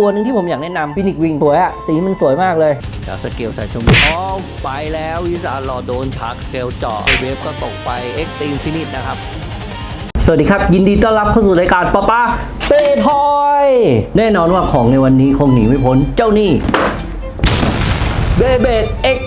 ตัวหนึ่งที่ผมอยากแนะนำฟินิกวิงสวยอะสีมันสวยมากเลยจากสเกลใส่ชมพูอ๋อไปแล้ววิสานรอโดนพักสเกลเจาะเวฟก็ตกไปเอ็กตีนฟินิตนะครับสวัสดีครับ ยินดีต้อนรับเข้าสู่รายการป้าป้าเป้ทอย แน่นอนว่าของในวันนี้คงหนีไม่พ้นเจ้านี่เบเบดเอ็ก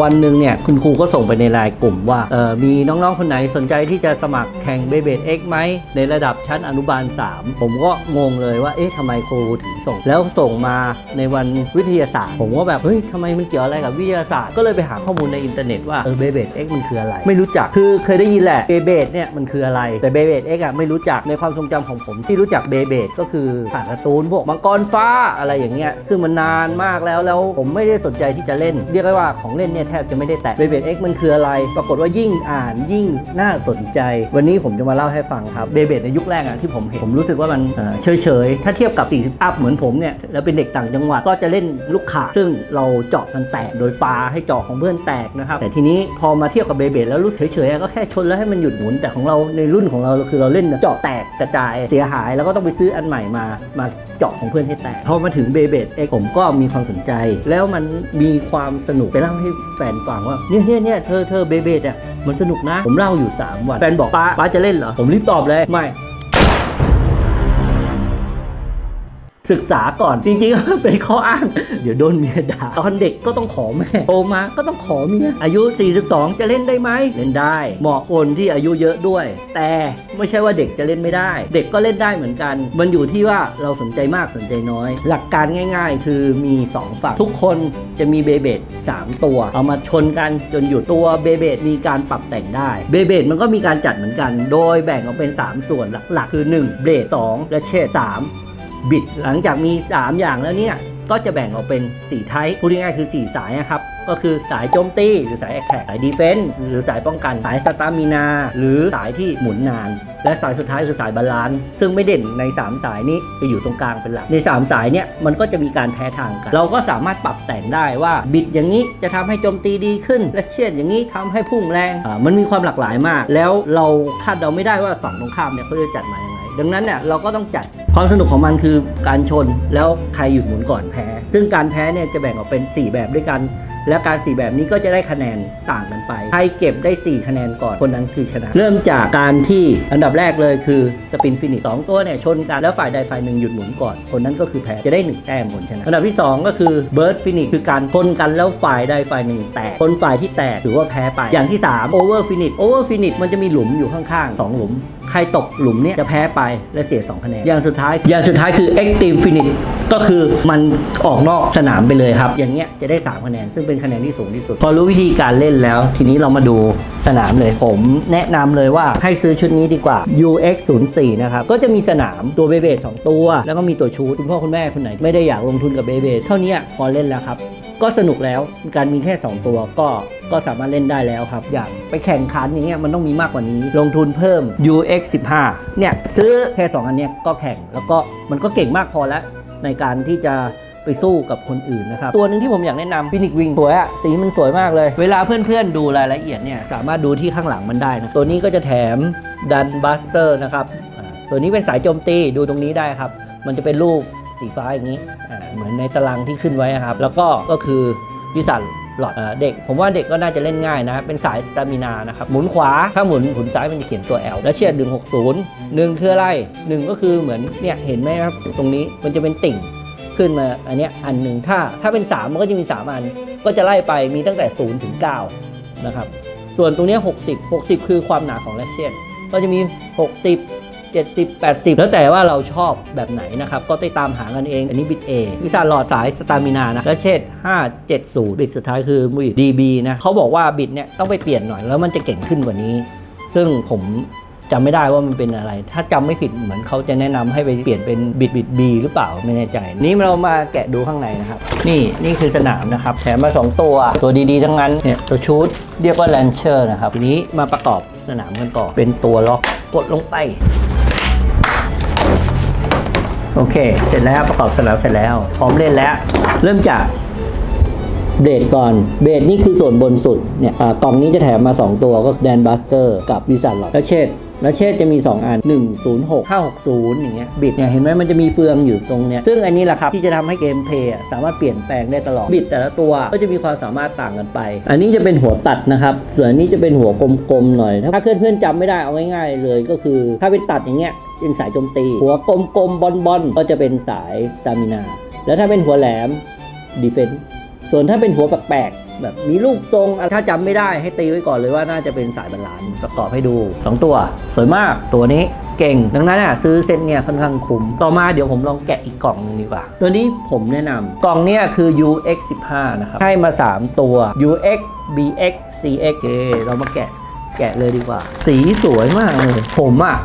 วันหนึ่งเนี่ยคุณครูก็ส่งไปในไลน์กลุ่มว่าเออมีน้องๆ คนไหนสนใจที่จะสมัครแข่งเบเบดเอ็กไหมในระดับชั้นอนุบาล 3 ผมก็งงเลยว่าเอ๊ะทำไมครูถึงส่ง แล้วส่งมาในวันวิทยาศาสตร์ ผมก็แบบเฮ้ยทำไมมันเกี่ยวอะไรกับวิทยาศาสตร์ก็เลยไปหาข้อมูลในอินเทอร์เน็ตว่าเออเบเบดเอ็กมันคืออะไร ไม่รู้จักคือเคยได้ยินแหละเบเบดเนี่ยมันคืออะไรแต่เบเบดเอ็กอะไม่รู้จักในความทรงจำของผมที่รู้จักเบเบดก็คือผ่านการ์ตูนพวกมังกรฟ้าอะไรอย่างเงี้ยซึ่งมันนานมากแล้วแล้วผมไม่ได้สนใจที่จะเล่น เรียกได้ว่าของเล่นเนี่ยแทบจะไม่ได้แตะเบเบดเอ็กมันคืออะไร ปรากฏว่ายิ่งอ่านยิ่งน่าสนใจ วันนี้ผมจะมาเล่าให้ฟังครับเบเบดในยุคแรกอะที่ผมเห็น ผมรู้สึกว่ามันเฉยเฉยๆถ้าเทียบกับ 40 อัพเหมือนผมเนี่ย แล้วเป็นเด็กต่างจังหวัดก็จะเล่นลูกข่าซึ่งเราเจาะมันแตกโดยปลาให้เจาะของเพื่อนแตกนะครับ แต่ทีนี้พอมาเทียบกับเบเบดแล้วรู้สึกเฉยๆก็แค่ชนแล้วให้มันหยุดหมุน แต่ของเราในรุ่นของเราคือเราเล่นเจาะแตกกระจายเสียหายแล้วก็ต้องไปซื้ออันใหม่มามาเจาะของเพื่อนให้แตกพอมาถึงเบเบดเอกผมก็มีความสนใจ แล้วมันมีความสนุกไปเล่าให้แฟนฟังว่าเนี่ยเนี่ยเนี่ยเธอเธอเบเบดอะมันสนุกนะ ผมเล่าอยู่ 3 วัน แฟนบอกป้าป้าจะเล่นเหรอ ผมรีบตอบเลย ไม่ ศึกษาก่อน จริงๆ เป็นข้ออ้าง เดี๋ยวโดนเมียด่าตอนเด็กก็ต้องขอแม่โตมาก็ต้องขอเมียอายุ 42 จะเล่นได้ไหมเล่นได้ เหมาะคนที่อายุเยอะด้วย แต่ไม่ใช่ว่าเด็กจะเล่นไม่ได้ เด็กก็เล่นได้เหมือนกัน มันอยู่ที่ว่าเราสนใจมากสนใจน้อย หลักการง่าย ๆ คือมี 2 ฝั่งทุกคนจะมีเบเบด3ตัว เอามาชนกันจนหยุดตัวเบเบดมีการปรับแต่งได้เบเบดมันก็มีการจัดเหมือนกัน โดยแบ่งออกเป็น 3 ส่วนหลักๆ คือ 1 เบลด2และเชด3 บิดหลังจากมี 3 อย่างแล้วเนี่ย ก็จะแบ่งออกเป็น4ไทป์พูดง่ายๆคือ 4 สายนะครับ ก็คือสายโจมตี หรือสายแอคแท็กสายดีเฟนส์หรือสายป้องกัน สายสตามินา หรือสายที่หมุนนาน และสายสุดท้ายคือสายบาลานซ์ซึ่งไม่เด่นใน 3 สายนี้จะอยู่ตรงกลางเป็นหลักใน 3 สายเนี่ยมันก็จะมีการแพ้ทางกัน เราก็สามารถปรับแต่งได้ว่าบิดอย่างนี้จะทำให้โจมตีดีขึ้น และเชียดอย่างนี้ทำให้พุ่งแรงอ่ามันมีความหลากหลายมาก แล้วเราคาดเดาไม่ได้ว่าฝั่งตรงข้ามเนี่ยเขาจะจัดมายังไง ดังนั้นเนี่ยเราก็ต้องจัดความสนุกของมันคือการชนแล้วใครหยุดหมุนก่อนแพ้ ซึ่งการแพ้เนี่ยจะแบ่งออกเป็น 4 แบบด้วยกัน และการ 4 แบบนี้ก็จะได้คะแนนต่างกันไป ใครเก็บได้ 4 คะแนนก่อนคนนั้นคือชนะ เริ่มจากการที่อันดับแรกเลยคือสปินฟินิชสองตัวเนี่ยชนกันแล้วฝ่ายใดฝ่ายหนึ่งหยุดหมุนก่อนคนนั้นก็คือแพ้จะได้ 1 แต้มคนชนะ อันดับที่ 2 ก็คือเบิร์ดฟินิชคือการชนกันแล้วฝ่ายใดฝ่ายหนึ่งแตกคนฝ่ายที่แตกถือว่าแพ้ไปอย่างที่3โอเวอร์ฟินิชโอเวอร์ฟินิชมันจะมีหลุมอยู่ข้างๆสองหลุม รตกหลุมเนี่ยจะแพ้ไปและเสีย 2 คะแนน อย่างสุดท้าย อย่างสุดท้ายคือ Extreme Finish ก็คือมันออกนอกสนามไปเลยครับ อย่างเงี้ยจะได้ 3 คะแนน ซึ่งเป็นคะแนนที่สูงที่สุด พอรู้วิธีการเล่นแล้ว ทีนี้เรามาดูสนามเลย ผมแนะนำเลยว่าให้ซื้อชุดนี้ดีกว่า UX 0 4นะครับ ก็จะมีสนามตัวเบเบด2ตัว แล้วก็มีตัวชูตคุณพ่อคุณแม่คนไหน ไม่ได้อยากลงทุนกับเบเบดเท่านี้พอเล่นแล้วครับ ก็สนุกแล้วการมีแค่ 2 ตัวก็ก็สามารถเล่นได้แล้วครับ อย่างไปแข่งขันอย่างเงี้ยมันต้องมีมากกว่านี้ ลงทุนเพิ่ม UX 15เนี่ยซื้อแค่ 2 อันเนี้ยก็แข่งแล้วก็มันก็เก่งมากพอแล้ว ในการที่จะไปสู้กับคนอื่นนะครับ ตัวหนึ่งที่ผมอยากแนะนำฟินิกวิงสวยอะสีมันสวยมากเลย เวลาเพื่อนๆดูรายละเอียดเนี่ยสามารถดูที่ข้างหลังมันได้นะตัวนี้ก็จะแถมดันบัสเตอร์นะครับตัวนี้เป็นสายโจมตีดูตรงนี้ได้ครับ มันจะเป็นรูป สีฟ้าอย่างนี้เหมือนในตารางที่ขึ้นไว้นะครับ แล้วก็ก็คือวิสันหลอดเด็ก ผมว่าเด็กก็น่าจะเล่นง่ายนะ เป็นสายสตามินานะครับ หมุนขวา ถ้าหมุนหมุนซ้ายมันจะเขียนตัว L แล้วเชียร์160 1คืออะไร1ก็คือเหมือนเนี่ยเห็นไหมครับตรงนี้มันจะเป็นติ่งขึ้นมาอันนี้อันหนึ่งถ้าถ้าเป็น 3 มันก็จะมี 3 อัน ก็จะไล่ไปมีตั้งแต่ 0 ถึง 9 นะครับ ส่วนตรงนี้ 60 60 คือความหนาของแรชเชียนก็จะมี 60 70 80 แล้วแต่ว่าเราชอบแบบไหนนะครับ ก็ไปตามหากันเอง อันนี้บิด A วิสานหลอดสายสตามินานะและเชษ570 บิดสุดท้ายคือบิด DB นะเขาบอกว่าบิดเนี่ยต้องไปเปลี่ยนหน่อยแล้วมันจะเก่งขึ้นกว่านี้ ซึ่งผมจำไม่ได้ว่ามันเป็นอะไร ถ้าจำไม่ผิดเหมือนเขาจะแนะนำให้ไปเปลี่ยนเป็นบิดบิด B หรือเปล่าไม่แน่ใจ นี้เรามาแกะดูข้างในนะครับ นี่นี่คือสนามนะครับแถมมา 2 ตัว ตัวดีๆ ทั้งนั้น เนี่ยตัวชูดเรียกว่าแลนเชอร์นะครับ ทีนี้มาประกอบสนามกันก่อนเป็นตัวล็อกกดลงไป โอเค เสร็จแล้วประกอบสนามเสร็จแล้ว พร้อมเล่นแล้ว เริ่มจากเบรดก่อน เบรดนี่คือส่วนบนสุด เนี่ยกล่องนี้จะแถมมา 2 ตัวก็แดนบัสเตอร์กับวิสันหลอดแล้วเชดแล้วเชษจะมี 2 อัน 106 560 อย่างเงี้ย บิดเนี่ยเห็นไหมมันจะมีเฟืองอยู่ตรงเนี้ย ซึ่งอันนี้แหละครับ ที่จะทำให้เกมเพลย์สามารถเปลี่ยนแปลงได้ตลอด บิดแต่ละตัวก็จะมีความสามารถต่างกันไป อันนี้จะเป็นหัวตัดนะครับ ส่วนนนี้จะเป็นหัวกลมๆหน่อย ถ้าเพื่อนๆจำไม่ได้เอาง่ายๆเลยก็คือ ถ้าเป็นตัดอย่างเงี้ย เป็นสายโจมตี หัวกลมๆบอลๆก็จะเป็นสายสตามินา แล้วถ้าเป็นหัวแหลมดีเฟนส่วนถ้าเป็นหัวแปลกๆแบบมีรูปทรงอะถ้าจำไม่ได้ให้ตีไว้ก่อนเลยว่าน่าจะเป็นสายบรรลานซ์ประกอบให้ดู 2 ตัว สวยมากตัวนี้เก่ง ดังนั้นอะซื้อเซตเนี่ยค่อนข้างคุ้ม ต่อมาเดี๋ยวผมลองแกะอีกกล่องหนึงดีกว่า ตัวนี้ผมแนะนำกล่องเนี้ยคือ UX 15นะครับ ให้มา 3 ตัว UX BX CX เรามาแกะแกะเลยดีกว่า สีสวยมากเลยผมอะ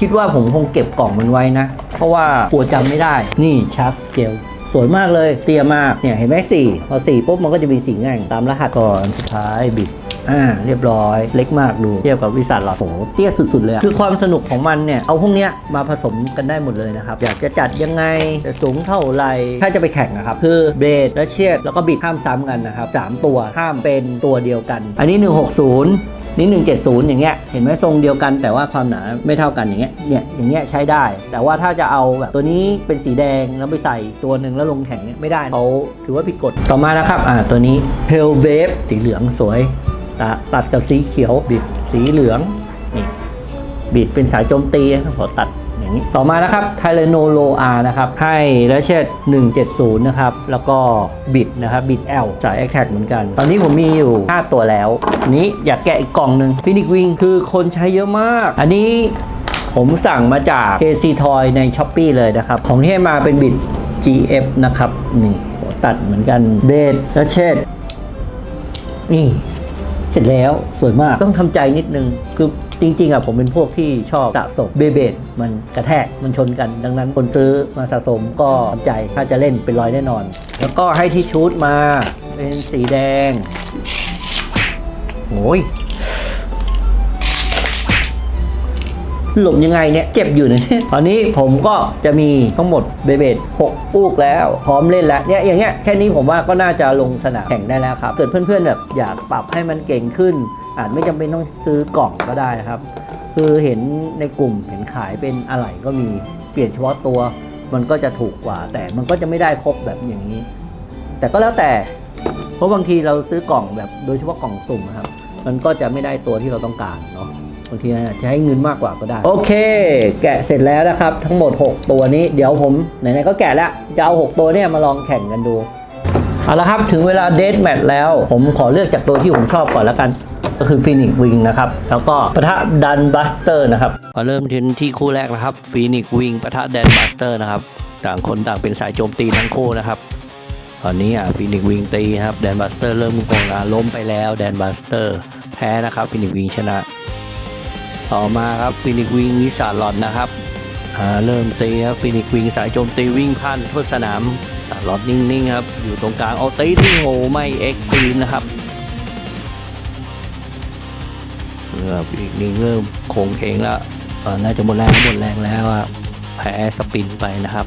คิดว่าผมคงเก็บกล่องมันไว้นะ เพราะว่ากลัวจำไม่ได้ นี่ชาร์ปสเกลสวยมากเลย เตี้ยมาก เนี่ย เห็นไหมสี่ พอสี่ปุ๊บมันก็จะมีสีแง่งตามรหัสก่อนสุดท้ายบิด อ่าเรียบร้อยเล็กมากดูเทียบกับวิสัทหลอดโหเตี้ยสุด ๆ เลยคือความสนุกของมันเนี่ยเอาพวกเนี้ยมาผสมกันได้หมดเลยนะครับ อยากจะจัดยังไงจะสูงเท่าไหร่ถ้าจะไปแข่งนะครับ คือเบรดและเชียดแล้วก็บิดห้ามซ้ำกันนะครับสามตัวห้ามเป็นตัวเดียวกัน อันนี้ 160นี่170 อย่างเงี้ย เห็นไหมทรงเดียวกันแต่ว่าความหนาไม่เท่ากันอย่างเงี้ย เนี่ยอย่างเงี้ยใช้ได้ แต่ว่าถ้าจะเอาแบบตัวนี้เป็นสีแดงแล้วไปใส่ตัวหนึ่งแล้วลงแข่งเนี่ยไม่ได้เขาถือว่าผิดกฎ ต่อมานะครับ อ่าตัวนี้ Pale b a b e สีเหลืองสวย ตะตัดกับสีเขียวบิดสีเหลืองนี่บิดเป็นสายโจมตีครับขอตัดอย่างนี้ต่อมานะครับ t y l e n o l o R นะครับให้และเชด170 นะครับ แล้วก็บิดนะครับบิด L สาย Attack เหมือนกัน ตอนนี้ผมมีอยู่ 5 ตัวแล้ว นี้อยากแกะอีกกล่องหนึ่ง Phoenix Wing คือคนใช้เยอะมาก อันนี้ผมสั่งมาจาก KC Toy ใน s h อ p e e เลยนะครับ ของที่ให้มาเป็นบิด GF นะครับ นี่ตัดเหมือนกันเบสและเชดนี่ เสร็จแล้วสวยมากต้องทำใจนิดนึง คือจริงๆอะผมเป็นพวกที่ชอบสะสมเบเบดมันกระแทกมันชนกัน ดังนั้นคนซื้อมาสะสมก็ทำใจถ้าจะเล่นเป็นรอยแน่นอน แล้วก็ให้ที่ชุดมาเป็นสีแดงโอ้ย หลบยังไงเนี่ยเจ็บอยู่เนี่ยตอนนี้ผมก็จะมีทั้งหมดเบเบด6ลูกแล้ว พร้อมเล่นแล้วเนี่ยอย่างเงี้ยแค่นี้ผมว่าก็น่าจะลงสนามแข่งได้แล้วครับ เกิดเพื่อนๆแบบอยากปรับให้มันเก่งขึ้น อาจไม่จำเป็นต้องซื้อกล่องก็ได้ครับ คือเห็นในกลุ่มเห็นขายเป็นอะไหล่ก็มีเปลี่ยนเฉพาะตัว มันก็จะถูกกว่า แต่มันก็จะไม่ได้ครบแบบอย่างนี้ แต่ก็แล้วแต่เพราะบางทีเราซื้อกล่องแบบโดยเฉพาะกล่องสุ่มอะครับ มันก็จะไม่ได้ตัวที่เราต้องการเนาะ บางทีอาจจะให้เงินมากกว่าก็ได้ โอเค แกะเสร็จแล้วนะครับทั้งหมด 6 ตัวนี้เดี๋ยวผมไหนๆก็แกะแล้วจะเอา6ตัวเนี่ยมาลองแข่งกันดูเอาละครับถึงเวลาเดทแมทแล้ว ผมขอเลือกจากตัวที่ผมชอบก่อนแล้วกัน ก็คือฟินิกวิงนะครับ แล้วก็ปะทะดันบัสเตอร์นะครับมาเริ่มที่ที่คู่แรกนะครับฟินิกวิงปะทะแดนบัสเตอร์นะครับต่างคนต่างเป็นสายโจมตีทั้งคู่นะครับตอนนี้อะฟินิกวิงตีครับแดนบัสเตอร์เริ่มมุงกงนะล้มไปแล้วแดนบัสเตอร์แพ้นะครับฟินิกวิงชนะ ต่อมาครับฟินิกวิงวิสาลอนนะครับเริ่มตีครับฟินิกวิงสายโจมตีวิ่งผ่านทั่วสนามสาลอนนิ่งๆครับอยู่ตรงกลางเอาตีที่โหไม่เอ็กตีมนะครับเออฟินิกวิงเริ่มโค้งเคงแล้วน่าจะหมดแรงหมดแรงแล้วแพ้สปินไปนะครับ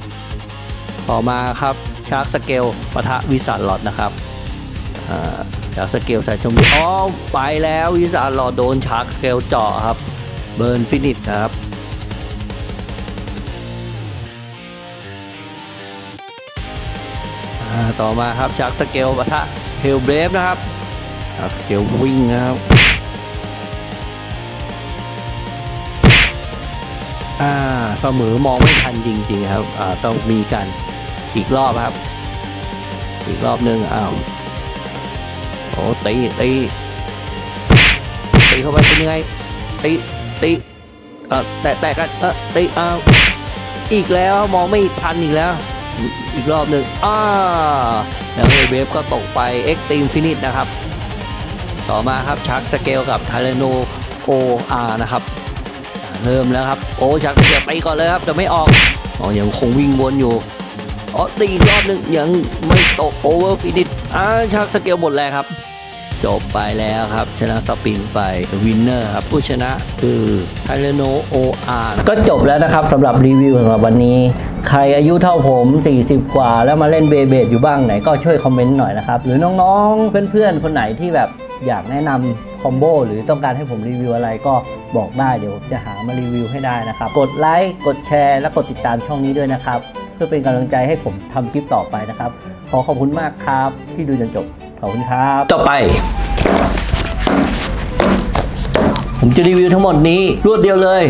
ต่อมาครับชาร์กสเกลปะทะวิสาลอดนะครับอ่าชาร์กสเกลใส่ชมพูอ๋อไปแล้ววิสาลอดโดนชาร์กสเกลเจาะครับ เบิร์นฟินิชนะครับอ่าต่อมาครับชาร์กสเกลปะทะเฮลเบรฟนะครับชาร์กสเกลวิ่งนะครับอ่าเสมอมองไม่ทันจริง ๆ ครับอ่าต้องมีกันอีกรอบครับ อีกรอบหนึ่งอ้าวโอ้ตีตีตีเข้าไปเป็นยังไงตี ตีเออแตะแตะกันเออตีอ้าอีกแล้วมองไม่ทันอีกแล้ว อีกรอบหนึ่งอ้าแล้วเวฟก็ตกไปเอ็กตีมฟินิชนะครับ ต่อมาครับชักสเกลกับทาเลโนโออาร์นะครับ เริ่มแล้วครับ โอ้ชักสเกลไปก่อนเลยครับ แต่ไม่ออกอ๋อยังคงวิ่งวนอยู่อ๋อตีอีกรอบหนึ่งยังไม่ตกโอเวอร์ฟินิชอ่าชักสเกลหมดแล้วครับ จบไปแล้วครับ ชนะสปินไปวินเนอร์ครับผู้ชนะคือไทเลโนโออาร์ก็จบแล้วนะครับสำหรับรีวิวสำหรัวันนี้ ใครอายุเท่าผม 40 กว่า แล้วมาเล่นเบเบดอยู่บ้างไหนก็ช่วยคอมเมนต์หน่อยนะครับ หรือน้องๆ เพื่อนๆ คนไหนที่แบบอยากแนะนำคอมโบหรือต้องการให้ผมรีวิวอะไรก็บอกได้เดี๋ยวจะหามารีวิวให้ได้นะครับ กดไลค์กดแชร์ และกดติดตามช่องนี้ด้วยนะครับ เพื่อเป็นกำลังใจให้ผมทำคลิปต่อไปนะครับ ขอขอบคุณมากครับที่ดูจนจบ ขอบคุณครับ ต่อไป ผมจะรีวิวทั้งหมดนี้รวดเดียวเลย